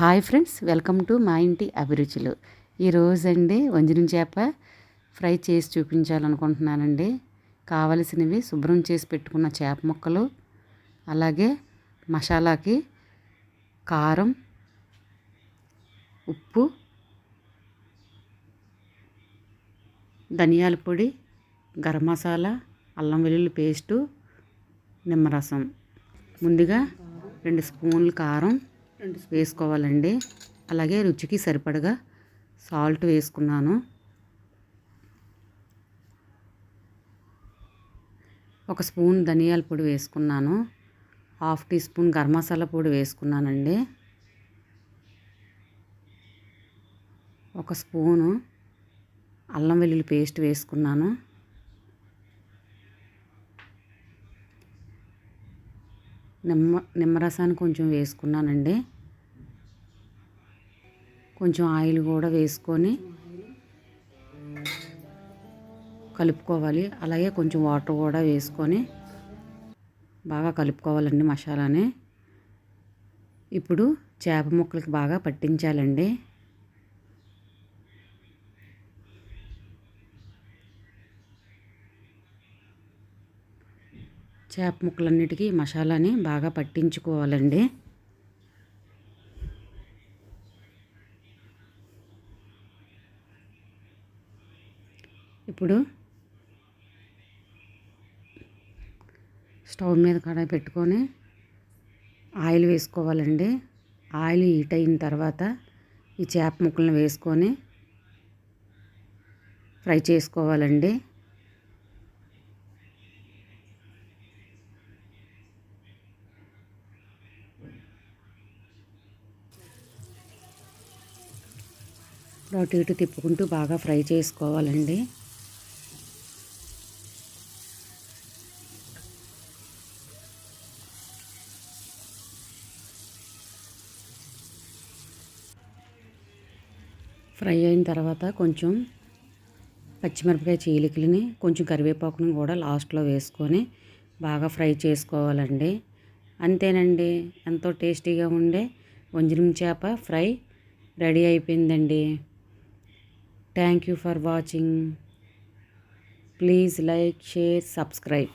Hi friends welcome to మా ఇంటి అభిరుచులు. ఈరోజండి వంజరం చేప ఫ్రై చేసి చూపించాలనుకుంటున్నానండి. కావలసినవి శుభ్రం చేసి పెట్టుకున్న చేప ముక్కలు అలాగే మసాలాకి కారం ఉప్పు ధనియాల పొడి గరం మసాలా అల్లం వెల్లుల్లి పేస్టు నిమ్మరసం. ముందుగా రెండు స్పూన్లు కారం వేసుకోవాలండి. అలాగే రుచికి సరిపడగా సాల్ట్ వేసుకున్నాను. ఒక స్పూన్ ధనియాల పొడి వేసుకున్నాను. Half teaspoon garam masala పొడి వేసుకున్నానండి. ఒక స్పూను అల్లం వెల్లుల్లి పేస్ట్ వేసుకున్నాను. నిమ్మ నిమ్మరసాన్ని కొంచెం వేసుకున్నానండి. కొంచెం ఆయిల్ కూడా వేసుకొని కలుపుకోవాలి. అలాగే కొంచెం వాటర్ కూడా వేసుకొని బాగా కలుపుకోవాలండి మసాలాని. ఇప్పుడు చేప ముక్కలకి బాగా పట్టించాలండి. చేప ముక్కలన్నిటికీ మసాలాని బాగా పట్టించుకోవాలండి. ఇప్పుడు స్టవ్ మీద కడాయి పెట్టుకొని ఆయిల్ వేసుకోవాలండి. ఆయిల్ హీట్ అయిన తర్వాత ఈ చేప ముక్కలను వేసుకొని ఫ్రై చేసుకోవాలండి. అటు ఇటు తిప్పుకుంటూ బాగా ఫ్రై చేసుకోవాలండి. ఫ్రై అయిన తర్వాత కొంచెం పచ్చిమిరపకాయ చీలికలని కొంచెం కరివేపాకుని కూడా లాస్ట్లో వేసుకొని బాగా ఫ్రై చేసుకోవాలండి. అంతేనండి ఎంతో టేస్టీగా ఉండే వంజరం చేప ఫ్రై రెడీ అయిపోయిందండి. thank you for watching please like share subscribe